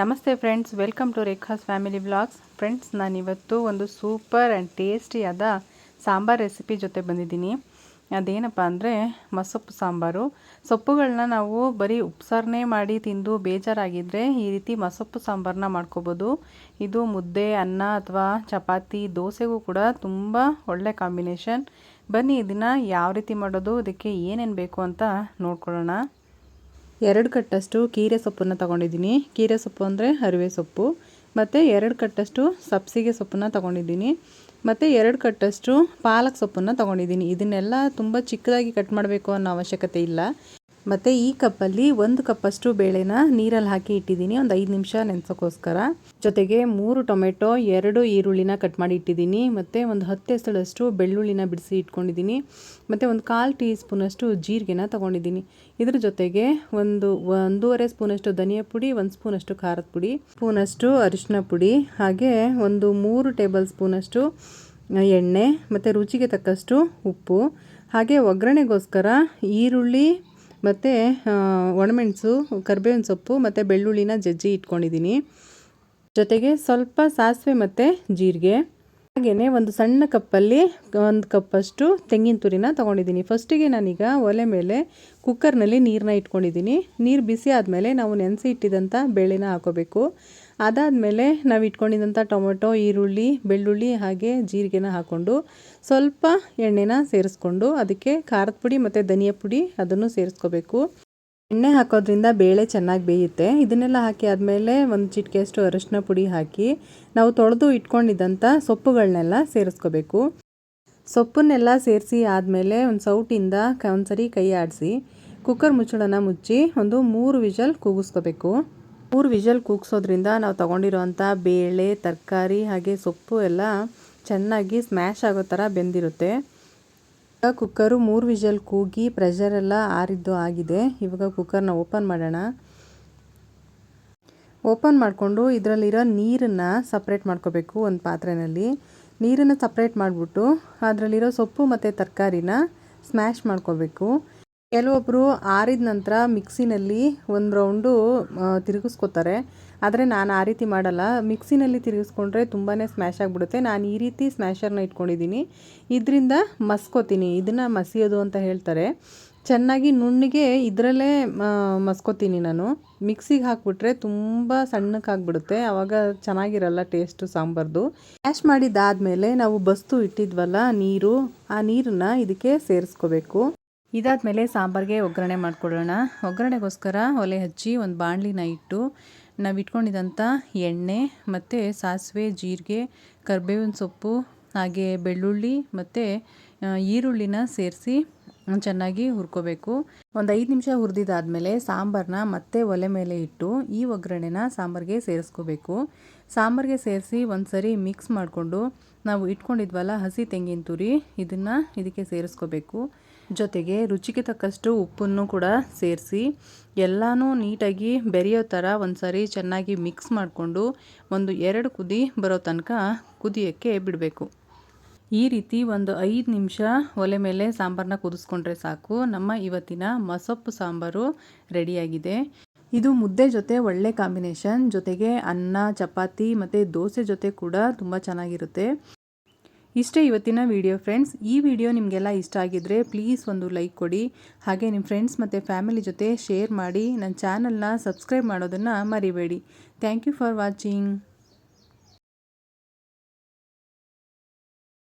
ನಮಸ್ತೆ friends welcome to Rekha's family blogs friends ನಾನಿವತ್ತು ಒಂದು ಸೂಪರ್ ಆ್ಯಂಡ್ ಟೇಸ್ಟಿಯಾದ ಸಾಂಬಾರ್ ರೆಸಿಪಿ ಜೊತೆ ಬಂದಿದ್ದೀನಿ. ಅದೇನಪ್ಪ ಅಂದರೆ ಮಸೊಪ್ಪು ಸಾಂಬಾರು. ಸೊಪ್ಪುಗಳನ್ನ ನಾವು ಬರೀ ಉಪ್ಸಾರನೇ ಮಾಡಿ ತಿಂದು ಬೇಜಾರಾಗಿದ್ದರೆ ಈ ರೀತಿ ಮಸೊಪ್ಪು ಸಾಂಬಾರನ್ನ ಮಾಡ್ಕೋಬೋದು. ಇದು ಮುದ್ದೆ, ಅನ್ನ ಅಥವಾ ಚಪಾತಿ, ದೋಸೆಗೂ ಕೂಡ ತುಂಬ ಒಳ್ಳೆ ಕಾಂಬಿನೇಷನ್ ಬನ್ನಿ, ಇದನ್ನು ಯಾವ ರೀತಿ ಮಾಡೋದು ಅದಕ್ಕೆ ಏನೇನು ಬೇಕು ಅಂತ ನೋಡ್ಕೊಳ್ಳೋಣ. ಎರಡು ಕಟ್ಟಷ್ಟು ಕೀರೆ ಸೊಪ್ಪನ್ನು ತಗೊಂಡಿದ್ದೀನಿ. ಕೀರೆ ಸೊಪ್ಪು ಅಂದರೆ ಅರಿವೆ ಸೊಪ್ಪು. ಮತ್ತು ಎರಡು ಕಟ್ಟಷ್ಟು ಸಬ್ಸಿಗೆ ಸೊಪ್ಪನ್ನ ತಗೊಂಡಿದ್ದೀನಿ. ಮತ್ತು ಎರಡು ಕಟ್ಟಷ್ಟು ಪಾಲಕ್ ಸೊಪ್ಪನ್ನು ತಗೊಂಡಿದ್ದೀನಿ. ಇದನ್ನೆಲ್ಲ ತುಂಬ ಚಿಕ್ಕದಾಗಿ ಕಟ್ ಮಾಡಬೇಕು ಅನ್ನೋ ಅವಶ್ಯಕತೆ ಇಲ್ಲ. ಮತ್ತು ಈ ಕಪ್ಪಲ್ಲಿ ಒಂದು ಕಪ್ಪಷ್ಟು ಬೇಳೆನ ನೀರಲ್ಲಿ ಹಾಕಿ ಇಟ್ಟಿದ್ದೀನಿ. ಒಂದು ಐದು ನಿಮಿಷ ನೆನೆಸೋಕ್ಕೋಸ್ಕರ ಜೊತೆಗೆ ಮೂರು ಟೊಮೆಟೊ, ಎರಡು ಈರುಳ್ಳಿನ ಕಟ್ ಮಾಡಿ ಇಟ್ಟಿದ್ದೀನಿ. ಮತ್ತು ಒಂದು ಹತ್ತು ಎಸಳಷ್ಟು ಬೆಳ್ಳುಳ್ಳಿನ ಬಿಡಿಸಿ ಇಟ್ಕೊಂಡಿದ್ದೀನಿ. ಮತ್ತು ಒಂದು ಕಾಲು ಟೀ ಸ್ಪೂನಷ್ಟು ಜೀರಿಗೆನ ತೊಗೊಂಡಿದ್ದೀನಿ. ಇದ್ರ ಜೊತೆಗೆ ಒಂದು ಒಂದೂವರೆ ಸ್ಪೂನಷ್ಟು ಧನಿಯಾ ಪುಡಿ, ಒಂದು ಸ್ಪೂನಷ್ಟು ಖಾರದ ಪುಡಿ, ಸ್ಪೂನಷ್ಟು ಅರಿಶಿನ ಪುಡಿ, ಹಾಗೆ ಒಂದು ಮೂರು ಟೇಬಲ್ ಸ್ಪೂನಷ್ಟು ಎಣ್ಣೆ, ಮತ್ತು ರುಚಿಗೆ ತಕ್ಕಷ್ಟು ಉಪ್ಪು, ಹಾಗೆ ಒಗ್ಗರಣೆಗೋಸ್ಕರ ಈರುಳ್ಳಿ ಮತ್ತು ಒಣಮೆಣಸು, ಕರ್ಬೇವಿನ ಸೊಪ್ಪು ಮತ್ತು ಬೆಳ್ಳುಳ್ಳಿನ ಜಜ್ಜಿ ಇಟ್ಕೊಂಡಿದ್ದೀನಿ. ಜೊತೆಗೆ ಸ್ವಲ್ಪ ಸಾಸಿವೆ ಮತ್ತು ಜೀರಿಗೆ. ಹಾಗೆಯೇ ಒಂದು ಸಣ್ಣ ಕಪ್ಪಲ್ಲಿ ಒಂದು ಕಪ್ಪಷ್ಟು ತೆಂಗಿನ ತುರಿನ ತೊಗೊಂಡಿದ್ದೀನಿ. ಫಸ್ಟಿಗೆ ನಾನೀಗ ಒಲೆ ಮೇಲೆ ಕುಕ್ಕರ್ನಲ್ಲಿ ನೀರನ್ನ ಇಟ್ಕೊಂಡಿದ್ದೀನಿ. ನೀರು ಬಿಸಿ ಆದಮೇಲೆ ನಾವು ನೆನೆಸಿ ಇಟ್ಟಿದಂಥ ಬೇಳೆನ ಹಾಕೋಬೇಕು. ಅದಾದಮೇಲೆ ನಾವು ಇಟ್ಕೊಂಡಿದ್ದಂಥ ಟೊಮೊಟೊ, ಈರುಳ್ಳಿ, ಬೆಳ್ಳುಳ್ಳಿ ಹಾಗೆ ಜೀರಿಗೆನ ಹಾಕ್ಕೊಂಡು ಸ್ವಲ್ಪ ಎಣ್ಣೆನ ಸೇರಿಸ್ಕೊಂಡು ಅದಕ್ಕೆ ಖಾರದ ಪುಡಿ ಮತ್ತು ಧನಿಯಾ ಪುಡಿ ಅದನ್ನು ಸೇರಿಸ್ಕೋಬೇಕು. ಎಣ್ಣೆ ಹಾಕೋದ್ರಿಂದ ಬೇಳೆ ಚೆನ್ನಾಗಿ ಬೇಯುತ್ತೆ. ಇದನ್ನೆಲ್ಲ ಹಾಕಿ ಆದಮೇಲೆ ಒಂದು ಚಿಟಿಕೆಯಷ್ಟು ಅರಶಿನ ಪುಡಿ ಹಾಕಿ ನಾವು ತೊಳೆದು ಇಟ್ಕೊಂಡಿದ್ದಂಥ ಸೊಪ್ಪುಗಳನ್ನೆಲ್ಲ ಸೇರಿಸ್ಕೋಬೇಕು. ಸೊಪ್ಪನ್ನೆಲ್ಲ ಸೇರಿಸಿ ಆದಮೇಲೆ ಒಂದು ಸೌಟಿಂದ ಒಂದು ಸರಿ ಕೈ ಆಡಿಸಿ ಕುಕ್ಕರ್ ಮುಚ್ಚಳನ ಮುಚ್ಚಿ ಒಂದು ಮೂರು ವಿಷಲ್ ಕೂಗಿಸ್ಕೋಬೇಕು. ಮೂರು ವಿಷಲ್ ಕೂಗ್ಸೋದ್ರಿಂದ ನಾವು ತೊಗೊಂಡಿರೋವಂಥ ಬೇಳೆ, ತರಕಾರಿ ಹಾಗೆ ಸೊಪ್ಪು ಎಲ್ಲ ಚೆನ್ನಾಗಿ ಸ್ಮ್ಯಾಶ್ ಆಗೋ ಥರ ಬೆಂದಿರುತ್ತೆ. ಕುಕ್ಕರು ಮೂರು ವಿಷಲ್ ಕೂಗಿ ಪ್ರೆಷರೆಲ್ಲ ಆರಿದ್ದು ಆಗಿದೆ. ಇವಾಗ ಕುಕ್ಕರ್ನ ಓಪನ್ ಮಾಡೋಣ. ಓಪನ್ ಮಾಡಿಕೊಂಡು ಇದರಲ್ಲಿರೋ ನೀರನ್ನು ಸಪ್ರೇಟ್ ಮಾಡ್ಕೋಬೇಕು ಒಂದು ಪಾತ್ರೆಯಲ್ಲಿ ನೀರನ್ನು ಸಪ್ರೇಟ್ ಮಾಡಿಬಿಟ್ಟು ಅದರಲ್ಲಿರೋ ಸೊಪ್ಪು ಮತ್ತು ತರಕಾರಿನ ಸ್ಮ್ಯಾಶ್ ಮಾಡ್ಕೋಬೇಕು. ಕೆಲವೊಬ್ಬರು ಆರಿದ ನಂತರ ಮಿಕ್ಸಿನಲ್ಲಿ ಒಂದು ರೌಂಡು ತಿರುಗಿಸ್ಕೊತಾರೆ. ಆದರೆ ನಾನು ಆ ರೀತಿ ಮಾಡಲ್ಲ. ಮಿಕ್ಸಿನಲ್ಲಿ ತಿರುಗಿಸ್ಕೊಂಡ್ರೆ ತುಂಬಾ ಸ್ಮ್ಯಾಶ್ ಆಗಿಬಿಡುತ್ತೆ. ನಾನು ಈ ರೀತಿ ಸ್ಮ್ಯಾಶರ್ನ ಇಟ್ಕೊಂಡಿದ್ದೀನಿ. ಇದರಿಂದ ಮಸ್ಕೋತೀನಿ. ಇದನ್ನು ಮಸಿಯೋದು ಅಂತ ಹೇಳ್ತಾರೆ. ಚೆನ್ನಾಗಿ ನುಣ್ಣಿಗೆ ಇದರಲ್ಲೇ ಮಸ್ಕೋತೀನಿ ನಾನು. ಮಿಕ್ಸಿಗೆ ಹಾಕ್ಬಿಟ್ರೆ ತುಂಬ ಸಣ್ಣಕ್ಕೆ ಆವಾಗ ಚೆನ್ನಾಗಿರಲ್ಲ ಟೇಸ್ಟು ಸಾಂಬಾರ್ದು. ಮ್ಯಾಶ್ ಮಾಡಿದ್ದಾದಮೇಲೆ ನಾವು ಬಸ್ತು ಇಟ್ಟಿದ್ವಲ್ಲ, ನೀರು. ಆ ನೀರನ್ನು ಇದಕ್ಕೆ ಸೇರಿಸ್ಕೋಬೇಕು. ಇದಾದಮೇಲೆ ಸಾಂಬಾರಿಗೆ ಒಗ್ಗರಣೆ ಮಾಡ್ಕೊಳ್ಳೋಣ. ಒಗ್ಗರಣೆಗೋಸ್ಕರ ಒಲೆ ಹಚ್ಚಿ ಒಂದು ಬಾಣಲಿನ ಇಟ್ಟು ನಾವು ಇಟ್ಕೊಂಡಿದ್ದಂಥ ಎಣ್ಣೆ ಮತ್ತು ಸಾಸಿವೆ, ಜೀರಿಗೆ, ಕರ್ಬೇವಿನ ಸೊಪ್ಪು, ಹಾಗೆ ಬೆಳ್ಳುಳ್ಳಿ ಮತ್ತು ಈರುಳ್ಳಿನ ಸೇರಿಸಿ ಚೆನ್ನಾಗಿ ಹುರ್ಕೋಬೇಕು. ಒಂದು ಐದು ನಿಮಿಷ ಹುರಿದಿದ್ದಾದಮೇಲೆ ಸಾಂಬಾರನ್ನ ಮತ್ತೆ ಒಲೆ ಮೇಲೆ ಇಟ್ಟು ಈ ಒಗ್ಗರಣೆನ ಸಾಂಬಾರಿಗೆ ಸೇರಿಸ್ಕೋಬೇಕು. ಸಾಂಬಾರಿಗೆ ಸೇರಿಸಿ ಒಂದು ಸರಿ ಮಿಕ್ಸ್ ಮಾಡಿಕೊಂಡು ನಾವು ಇಟ್ಕೊಂಡಿದ್ವಲ್ಲ ಹಸಿ ತೆಂಗಿನ ತುರಿ, ಇದನ್ನು ಇದಕ್ಕೆ ಸೇರಿಸ್ಕೋಬೇಕು. ಜೊತೆಗೆ ರುಚಿಗೆ ತಕ್ಕಷ್ಟು ಉಪ್ಪನ್ನು ಕೂಡ ಸೇರಿಸಿ ಎಲ್ಲನೂ ನೀಟಾಗಿ ಬೆರೆಯೋ ಥರ ಒಂದು ಸರಿ ಚೆನ್ನಾಗಿ ಮಿಕ್ಸ್ ಮಾಡಿಕೊಂಡು ಒಂದು ಎರಡು ಕುದಿ ಬರೋ ತನಕ ಕುದಿಯೋಕ್ಕೆ ಬಿಡಬೇಕು. ಈ ರೀತಿ ಒಂದು ಐದು ನಿಮಿಷ ಒಲೆ ಮೇಲೆ ಸಾಂಬಾರನ್ನ ಕುದಿಸ್ಕೊಂಡ್ರೆ ಸಾಕು. ನಮ್ಮ ಇವತ್ತಿನ ಮಸೊಪ್ಪು ಸಾಂಬಾರು ರೆಡಿಯಾಗಿದೆ. ಇದು ಮುದ್ದೆ ಜೊತೆ ಒಳ್ಳೆ ಕಾಂಬಿನೇಷನ್. ಜೊತೆಗೆ ಅನ್ನ, ಚಪಾತಿ ಮತ್ತು ದೋಸೆ ಜೊತೆ ಕೂಡ ತುಂಬ ಚೆನ್ನಾಗಿರುತ್ತೆ. ಇಷ್ಟೇ ಇವತ್ತಿನ ವಿಡಿಯೋ ಫ್ರೆಂಡ್ಸ್ ಈ ವಿಡಿಯೋ ನಿಮಗೆಲ್ಲ ಇಷ್ಟ ಆಗಿದ್ದರೆ ಪ್ಲೀಸ್ ಒಂದು ಲೈಕ್ ಕೊಡಿ. ಹಾಗೆ ನಿಮ್ಮ ಫ್ರೆಂಡ್ಸ್ ಮತ್ತು ಫ್ಯಾಮಿಲಿ ಜೊತೆ ಶೇರ್ ಮಾಡಿ. ನನ್ನ ಚಾನಲ್ನ ಸಬ್ಸ್ಕ್ರೈಬ್ ಮಾಡೋದನ್ನು ಮರಿಬೇಡಿ. Thank you for watching